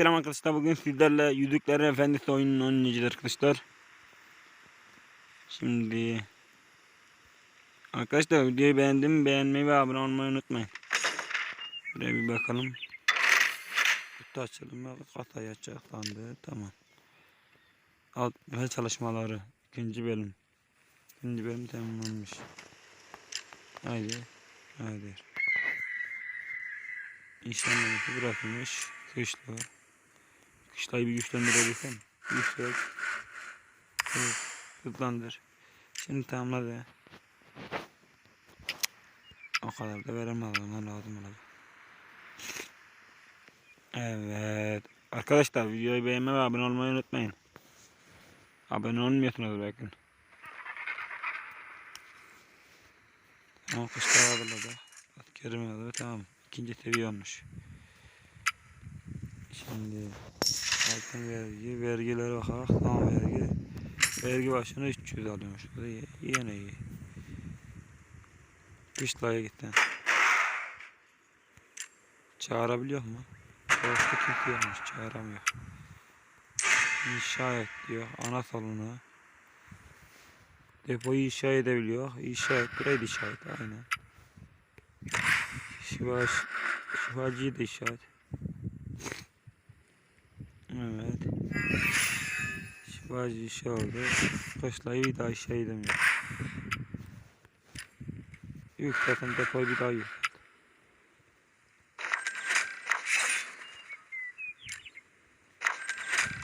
Selam arkadaşlar bugün sizlerle Yüzüklerin Efendisi oyununu oynayacağız arkadaşlar. Şimdi Arkadaşlar videoyu beğendim beğenmeyi ve abone olmayı unutmayın. Buraya bir bakalım. Kutu açalım. Kasayı açıklandı. Tamam. Alt ve çalışmaları. ikinci bölüm. İkinci bölüm tamamlanmış. Haydi. Haydi. İşlemlemesi bırakılmış. Kışla. Kışlayı bir güçlendirebilsem. Yüksek. Evet. Hızlandır. Şimdi tamamladı. O kadar da veremem adamlar lazım olacak. Evet. Arkadaşlar videoyu beğenme ve abone olmayı unutmayın. Abone olmuyorsunuz bakın. Tamam kışla aldı. Askerim aldı tamam. İkinci seviye olmuş. Şimdi altın vergi, vergilere bakarak tam vergi. Vergi başına 300 alıyormuş. Yine iyi. Kışlaya gittin. Çağırabiliyor mu? Orası kimse yokmuş. Çağıramıyor. İnşa et diyor. Ana salonu. Depoyu inşa edebiliyor. İnşa et. Burayı da inşa et. Aynen. Şiva, şifacıyı da inşa et. Evet. Şifacı işi oldu. Kışlayı bir daha işe edemiyor. Yükseltin depoyu bir daha yükselt.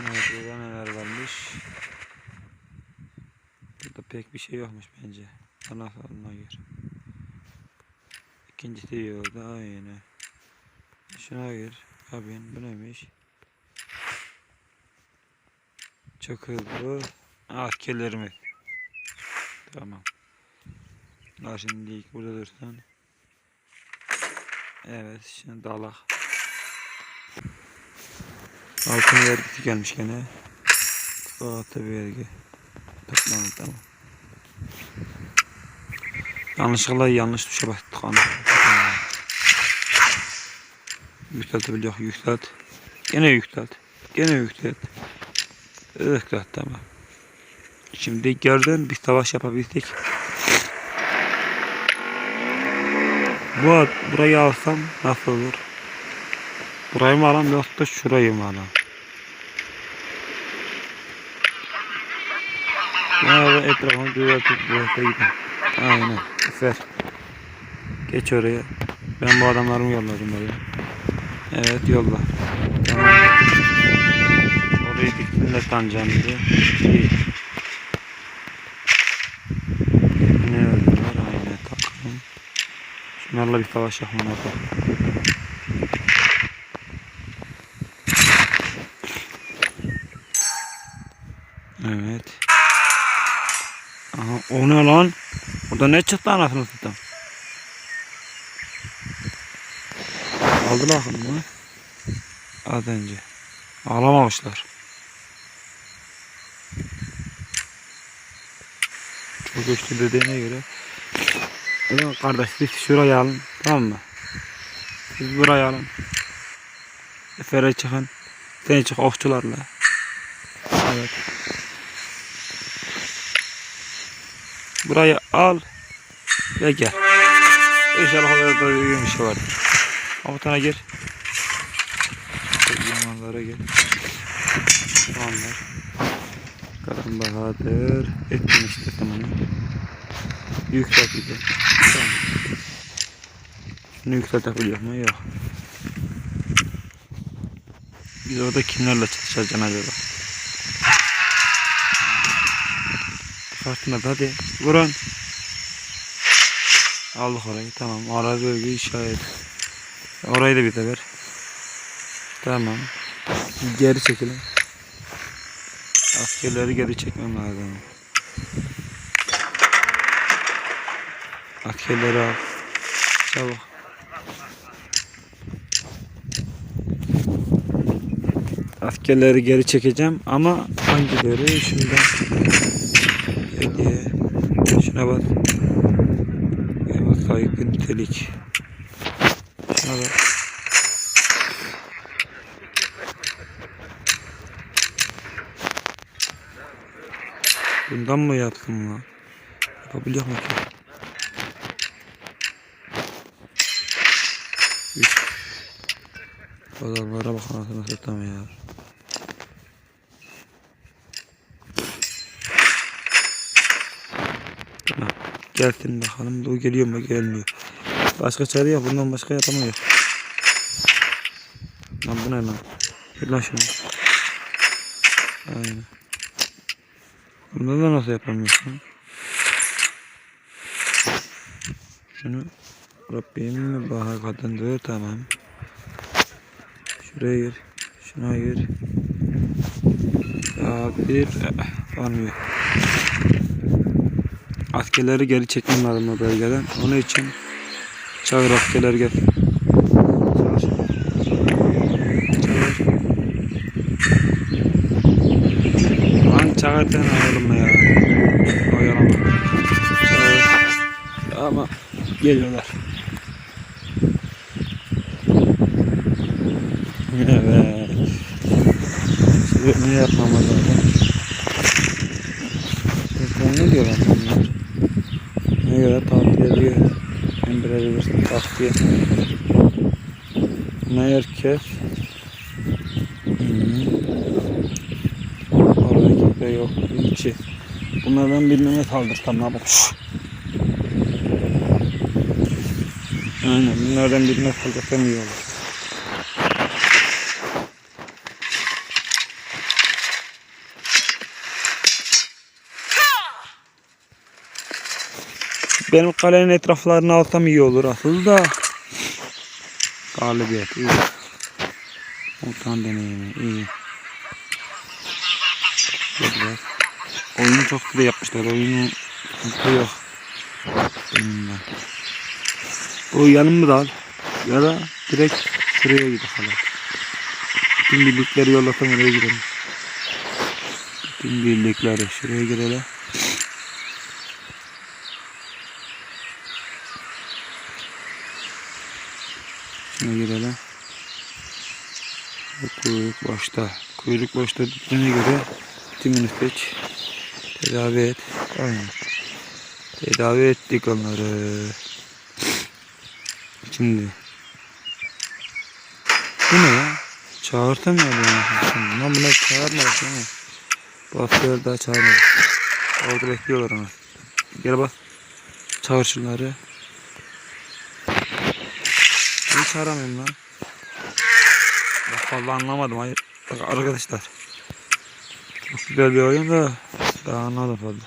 Evet burada neler varmış. Burada pek bir şey yokmuş bence. Ana salonuna göre. İkinci seviye orada aynı. Şuna gir. Kabin bu neymiş? Çok hızlı. Ah kellerimi. Tamam. Daha şimdi ilk burada dursun. Evet şimdi dalak. Altın vergisi gelmiş gene. Sıfatı vergi. Toplandı tamam. Yanlışlıkla yanlış tuşa bastık onu. Yükseltebiliyor yükselt. Gene yükselt. Gene yükselt. Yükselt tamam. Şimdi gördün bir savaş yapabildik. Bu ad- burayı alsam nasıl olur? Burayı mı alam yoksa şurayı mı alam? Ya etrafını düzeltip düzeltip gidin. Aynen. Süper. Geç oraya. Ben bu adamlarımı yolladım oraya. Evet yolla. Tamam. Orayı diktinle sancağımızı. İyi. Ne öldüler? Aynen takım. Şunlarla bir savaş yapmam. Evet. Aha, o ne lan? Burada ne çıktı anasını satayım? Aldılar mı? Az önce. Alamamışlar. Çok güçlü dediğine göre. Ulan kardeş siz şurayı alın. Tamam mı? Siz burayı alın. Efere çıkın. Sen çık okçularla. Evet. Burayı al ve gel. İnşallah orada da bir şey var. Komutana gir. Yamanlara gel. Tamamlar. Karan Bahadır. İşte tamam. Yükselt de. Tamam. Yükseltebiliyor mu? Yok. Biz orada kimlerle çalışacağız acaba? Kartına hadi. Vurun. Aldık orayı. Tamam. Arazi bölge işaret. Orayı da bir de ver. Tamam. Geri çekelim. Askerleri geri çekmem lazım. Askerleri al. Çabuk. Askerleri geri çekeceğim ama hangileri? Şundan hediye şuna bak. Eyvah saygı nitelik. Şuna bak Bundan mı yaptım lan? Yapabiliyor mu ki? Üf. Adamlara bak anasını satayım ya. Tamam. Gelsin bakalım. O geliyor mu gelmiyor. Başka çare yok. Bundan başka yapamıyor. Lan bu ne lan? Gel lan şunu. Aynen. Bunda da nasıl yapamıyorsun? Şunu Rabbim baha kadındır tamam. Şuraya gir. Şuna gir. Ya bir eh, olmuyor. Askerleri geri çekmem lazım o bölgeden. Onun için çağır askerleri gel. Çağır. Sen oğlum ya. Oyalama. Ama geliyorlar. Evet. Şimdi ne yapmamız lazım? Sen ne diyorlar bunlar? Ne göre tatil ediyor? Emdirebilirsin takviye. Ne herkes? Hmm. De yok. İçi. Bunlardan birine saldır tamam. Şşş. Aynen bunlardan birine saldırsam iyi olur. Benim kalenin etraflarını alsam iyi olur aslında da. Galibiyet iyi. Ortam deneyimi iyi. Biraz. Oyunu çok güzel yapmışlar. Oyunu sıkıntı yok. Ben. O yanımı da al. Ya da direkt şuraya gidelim. Bütün birlikleri yollasam oraya gidelim. Bütün birlikleri şuraya gidelim. Şuna girelim. Kuyruk başta. Kuyruk başta tuttuğuna göre timini seç. Tedavi et. Aynen. Tedavi ettik onları. Şimdi. Bu ne ya? Çağırtamıyor beni. Lan buna çağırmadık değil mi? Bu haftalar daha çağırmadık. Orada bekliyorlar onu. Gel bak. Çağır şunları. Hiç aramıyorum lan. Bak vallahi anlamadım. Hayır. Bak arkadaşlar. Çok güzel bir oyun da daha anladım fazla.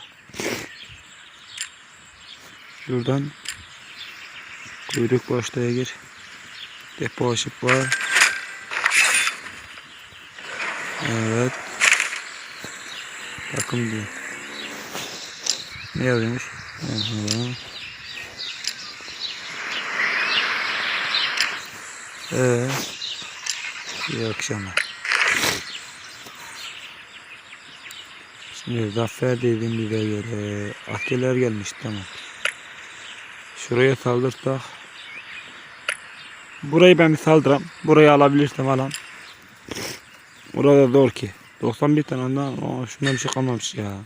Şuradan kuyruk başlaya gir. Depo ışık var. Evet. Takım diyor. Ne yazıyormuş? Ee, iyi akşamlar. Şimdi zafer dediğim bir göre askerler gelmiş tamam. Şuraya saldırsak. Burayı ben bir saldıram. Burayı alabilirsem alan. Burada zor ki. 91 tane ondan. Aa, şundan bir şey kalmamış ya.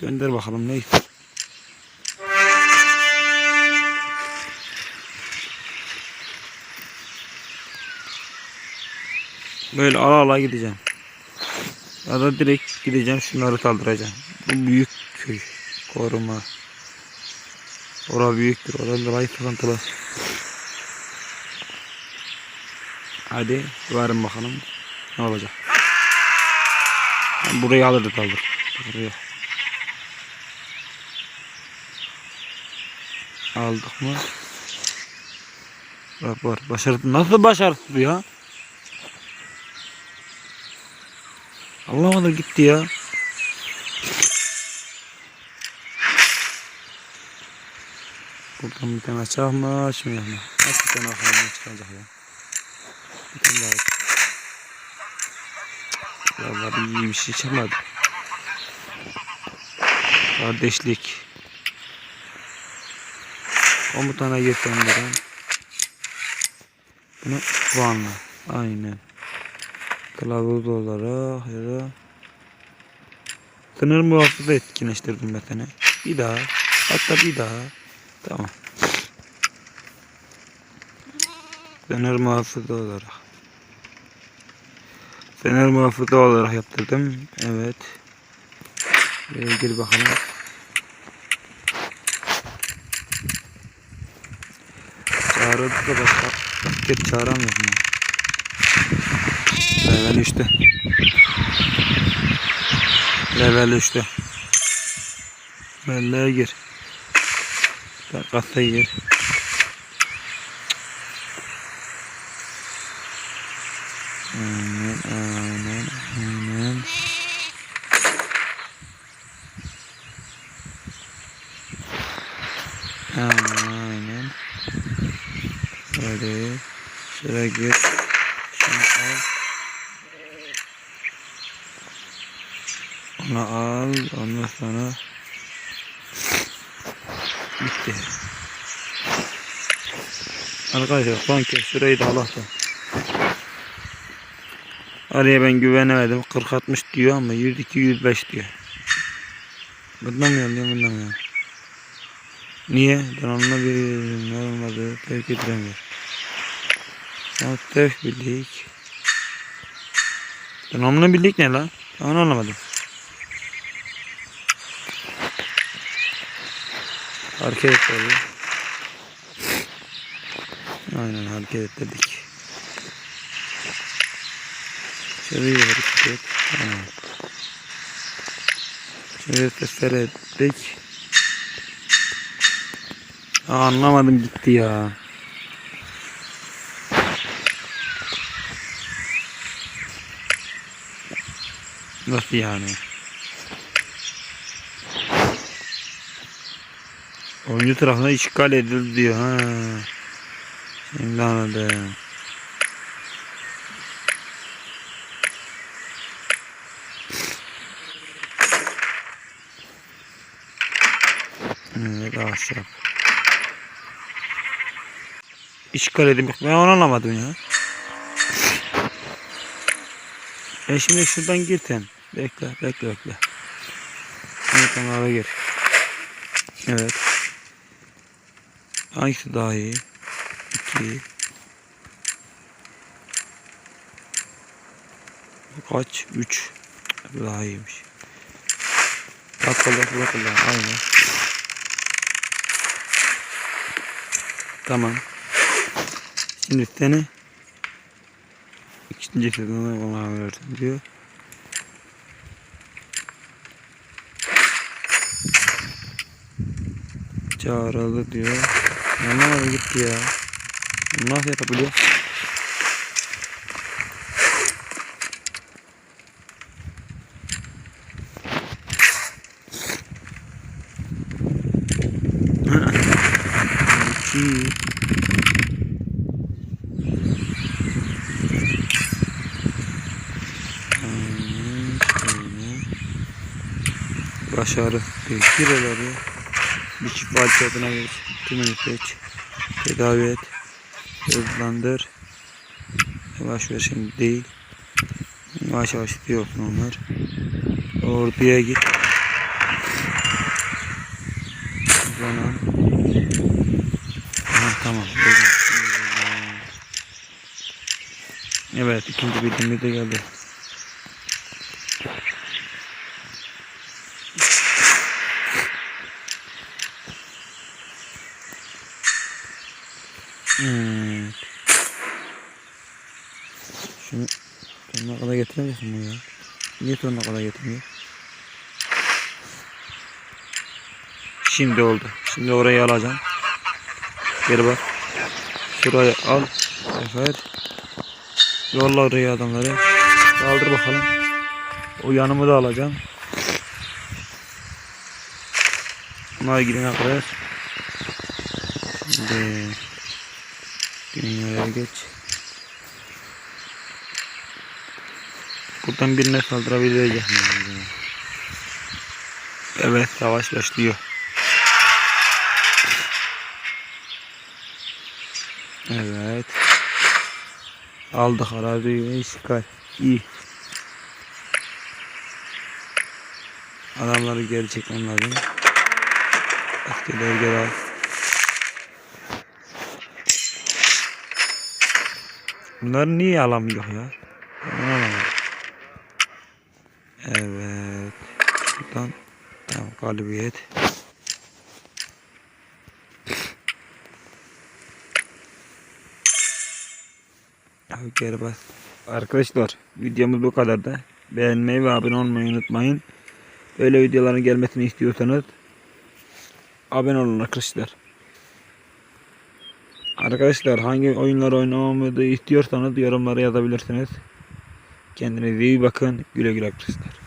Gönder bakalım neyse. Böyle ala ala gideceğim. Ya direkt gideceğim şunları saldıracağım. Bu büyük köy. Koruma. Ora büyüktür. Orada dolayı sıkıntılı. Hadi varın bakalım. Ne olacak? Ben burayı alırdık aldık. Buraya. Aldık mı? Bak var. Başarı nasıl başarısız ya? Anlamadım gitti ya. Buradan bir tane açar mı açmıyor mu? Aç bir tane ne çıkacak ya. Bir tane daha aç. Vallahi iyi bir şey çıkmadı. Kardeşlik. Komutana yetenmeden. Bunu puanla. Aynen. Kılavuz olarak ya da Sınır muhafızı etkinleştirdim seni. Bir daha. Hatta bir daha. Tamam. Sınır muhafızı olarak. Sınır muhafızı olarak yaptırdım. Evet. Buraya gir bakalım. Çağırdı da başka. Gir çağıramıyorum. Level 3'te. Level 3'te. Belleğe gir. Kasa gir. Aynen aynen aynen. Aynen. Hadi. Şuraya gir. Şunu al. Onu al. Ondan sonra bitti. Arkadaşlar son kez şurayı da Allah'tan. Araya ben güvenemedim. 40-60 diyor ama 102-105 diyor. Bundan mı yanıyor? Niye? Ben onunla bir olmadı tevk edilemiyor. Ama tevk birlik. Ben onunla birlik ne lan? Onu anlamadım. Hareket et tabii. Aynen hareket et dedik. Şöyle hareket et. Tamam. Şöyle sesler ettik. Aa, anlamadım gitti ya. Nasıl yani? Oyuncu tarafına işgal edildi diyor. Ha. Şimdi anladım. Evet ahşap. İşgal edilmiş. Ben onu anlamadım ya. E şimdi şuradan gir sen. Bekle, bekle, bekle. Evet, kanala gir. Evet. Hangisi daha iyi? 2 Kaç? 3 Daha iyiymiş. Bakalım, bakalım. Aynen. Tamam. Şimdi seni ikinci sezonu ona verdim diyor. Çağrılı diyor. Anlamadım gitti ya. Nasıl yapabiliyor? İki. Aynen şöyle. Bir çift valçatına geç. Tümünü seç. Tedavi et. Hızlandır. Yavaş ver şimdi değil. Yavaş yavaş diyorsun onlar. Orduya git. Hızlanan. Aha, tamam. Evet ikinci bildiğimiz de geldi. Hmm. Şunu sonuna kadar getiremiyorsun bunu ya. Sonuna kadar getirmiyor? Şimdi oldu. Şimdi orayı alacağım. Geri bak. Şurayı al. Sefer. Yolla oraya adamları. Kaldır bakalım. O yanımı da alacağım. Bunlar gidene kadar. Şimdi dünyaya geç. Buradan birine saldırabilecek miyim? Evet savaş başlıyor. Evet. Aldık araziyi işgal. İyi. Adamları geri çekmem lazım. Askerleri geri al. Bunları niye alamıyor ya? Ben anlamadım. Evet. Buradan tamam galibiyet. Abi geri bas. Arkadaşlar videomuz bu kadar da. Beğenmeyi ve abone olmayı unutmayın. Böyle videoların gelmesini istiyorsanız abone olun arkadaşlar. Arkadaşlar hangi oyunlar oynamamı istiyorsanız yorumlara yazabilirsiniz. Kendinize iyi bakın. Güle güle arkadaşlar.